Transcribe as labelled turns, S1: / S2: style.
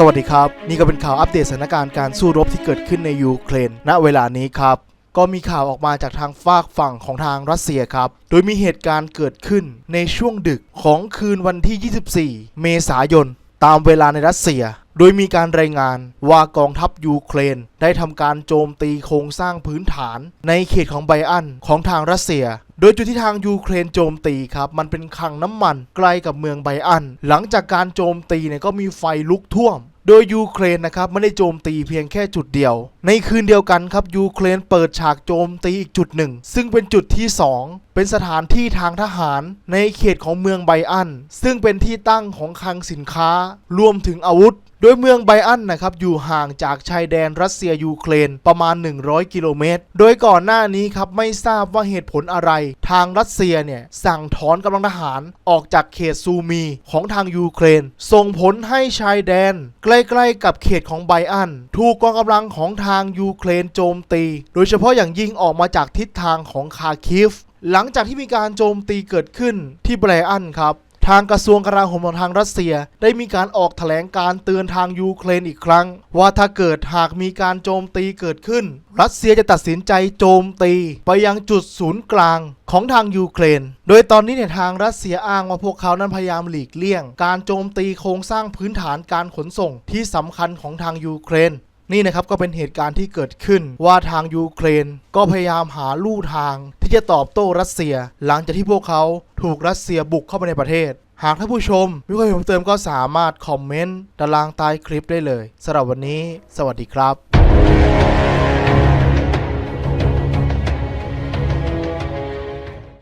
S1: สวัสดีครับ นี่ก็เป็นข่าวอัปเดตสถานการณ์การสู้รบที่เกิดขึ้นในยูเครน ณเวลานี้ครับ ก็มีข่าวออกมาจากทางฝากฝั่งของทางรัสเซียครับ โดยมีเหตุการณ์เกิดขึ้นในช่วงดึกของคืนวันที่ 24 เมษายน ตามเวลาในรัสเซีย โดยมีการรายงานว่ากองทัพยูเครน ได้ทำการโจมตีโครงสร้างพื้นฐาน ในเขตของไบอันของทางรัสเซียโดยจุดที่ทางยูเครนโจมตีครับมันเป็นคลังน้ำมันใกล้กับเมืองไบอัน หลังจากการโจมตีเนี่ยก็มีไฟลุกท่วม โดยยูเครนนะครับไม่ได้โจมตีเพียงแค่จุดเดียว ในคืนเดียวกันครับยูเครนเปิดฉากโจมตีอีกจุดหนึ่ง ซึ่งเป็นจุดที่ 2 เป็นสถานที่ทางทหารในเขตของเมืองไบอัน ซึ่งเป็นที่ตั้งของคลังสินค้ารวมถึงอาวุธ โดยเมืองไบอันนะครับอยู่ห่างจากชายแดนรัสเซียยูเครนประมาณ 100 กิโลเมตร โดยก่อนหน้านี้ครับไม่ทราบว่าเหตุผลอะไร ทางรัสเซียเนี่ยสั่งถอนกำลังทหารออกจากเขตซูมีของทางยูเครน ส่งผลให้ชายแดน ใกล้ๆกับเขตของไบอัน ถูกกองกำลังของทางยูเครนโจมตี โดยเฉพาะอย่างยิ่งออกมาจากทิศทางของคาคิฟหลังจากที่มีการโจมตีเกิดขึ้นที่ไบรอันครับ ทางกระทรวงกลาโหมของทางรัสเซีย ได้มีการออกแถลงการเตือนทางยูเครนอีกครั้ง ว่าถ้าเกิดหากมีการโจมตีเกิดขึ้น รัสเซียจะตัดสินใจโจมตี ไปยังจุดศูนย์กลางของทางยูเครน โดยตอนนี้เนี่ยทางรัสเซียอ้างว่าพวกเขานั้นพยายามหลีกเลี่ยง การโจมตีโครงสร้างพื้นฐานการขนส่งที่สำคัญของทางยูเครน นี่นะครับก็เป็นเหตุการณ์ที่เกิดขึ้นว่าทางยูเครน ก็พยายามหาลู่ทางที่จะตอบโต้รัสเซีย หลังจากที่พวกเขาถูกรัสเซียบุกเข้าไปในประเทศ หากท่านผู้ชมมีความเห็นเพิ่มเติมก็สามารถคอมเมนต์ด้านล่างใต้คลิปได้เลยสำหรับวันนี้ สวัสดีครับ